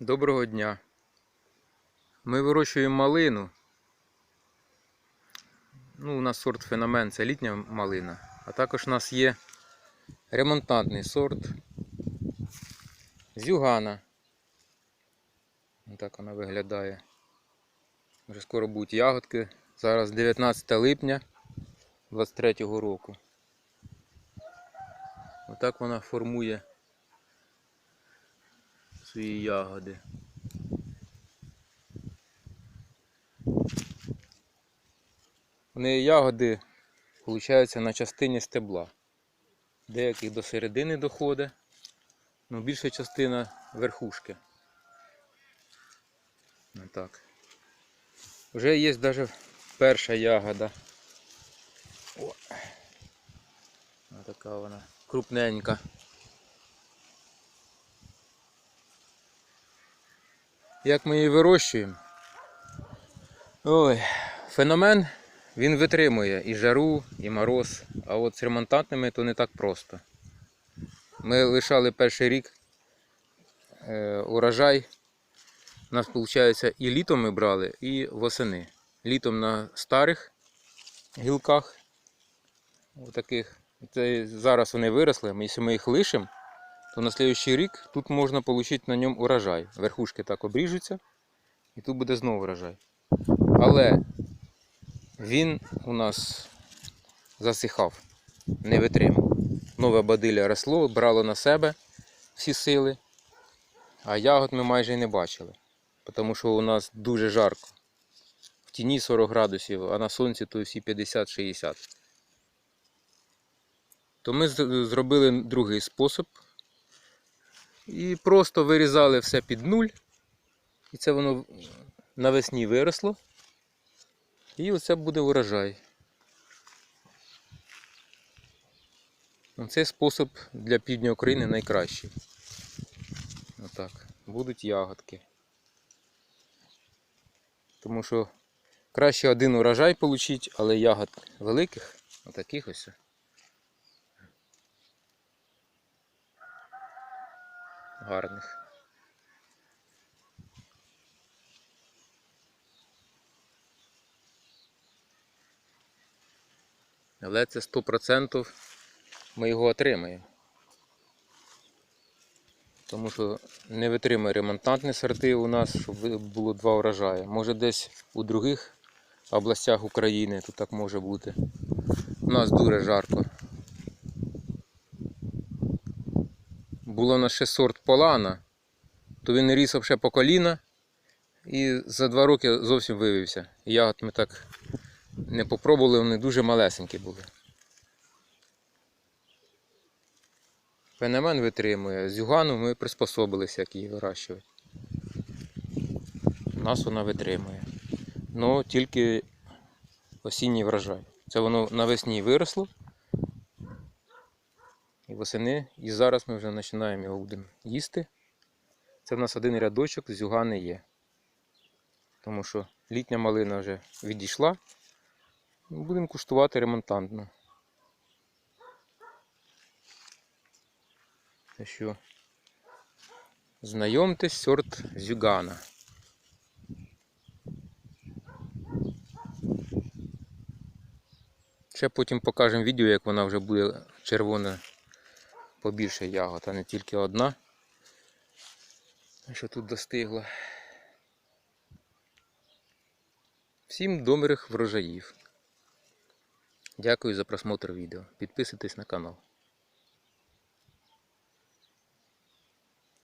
Доброго дня. Ми вирощуємо малину. Ну, у нас сорт феномен це літня малина. А також у нас є ремонтантний сорт зюгана. Так вона виглядає. Вже скоро будуть ягодки. Зараз 19 липня 23 року. Отак вона формує свої ягоди. Неї ягоди получаються на частині стебла. Деяких до середини доходить, але більша частина верхушки. Отак. Вже є навіть перша ягода. О. Така вона крупненька. Як ми її вирощуємо? Ой, феномен він витримує і жару, і мороз. А от з ремонтантними то не так просто. Ми лишали перший рік е, урожай. У нас, виходить, і літом ми брали, і восени. Літом на старих гілках. Отаких. Це зараз вони виросли, ми- якщо ми їх лишимо, то на наступний рік тут можна отримати на ньому урожай. Верхушки так обріжуться, і тут буде знову урожай. Але він у нас засихав, не витримав. Нове бадилля росло, брало на себе всі сили, а ягод ми майже й не бачили, тому що у нас дуже жарко. В тіні 40 градусів, а на сонці то всі 50-60. То ми зробили другий спосіб. І просто вирізали все під нуль. І це воно навесні виросло. І оце буде урожай. Ну, Цей спосіб для півдня України найкращий. Отак. Будуть ягодки. Тому що краще один урожай отримати, але ягод великих, отаких ось. Гарних. Але це 100% ми його отримаємо. Тому що не витримує ремонтантні сорти у нас, щоб було два урожаї. Може десь у других областях України тут так може бути. У нас дуже жарко. Було у нас ще сорт полана, то він ріс ще по коліна і за два роки зовсім вивівся. Ягод ми так не попробували, вони дуже малесенькі були. Феномен витримує. З югану ми приспособилися, як її вирощувати. Нас вона витримує. Ну тільки осінній врожай. Це воно навесні виросло. І восени. І зараз ми вже починаємо його будемо їсти. Це в нас один рядочок з югани є. Тому що літня малина вже відійшла. Ну, Будемо куштувати ремонтантно. Так що знайомтесь сорт зюгана. Ще потім покажемо відео, як вона вже буде червона побільше ягод, а не тільки одна. Що тут достигла. Всім добрих врожаїв. Дякую за просмотр відео. Підписуйтесь на канал.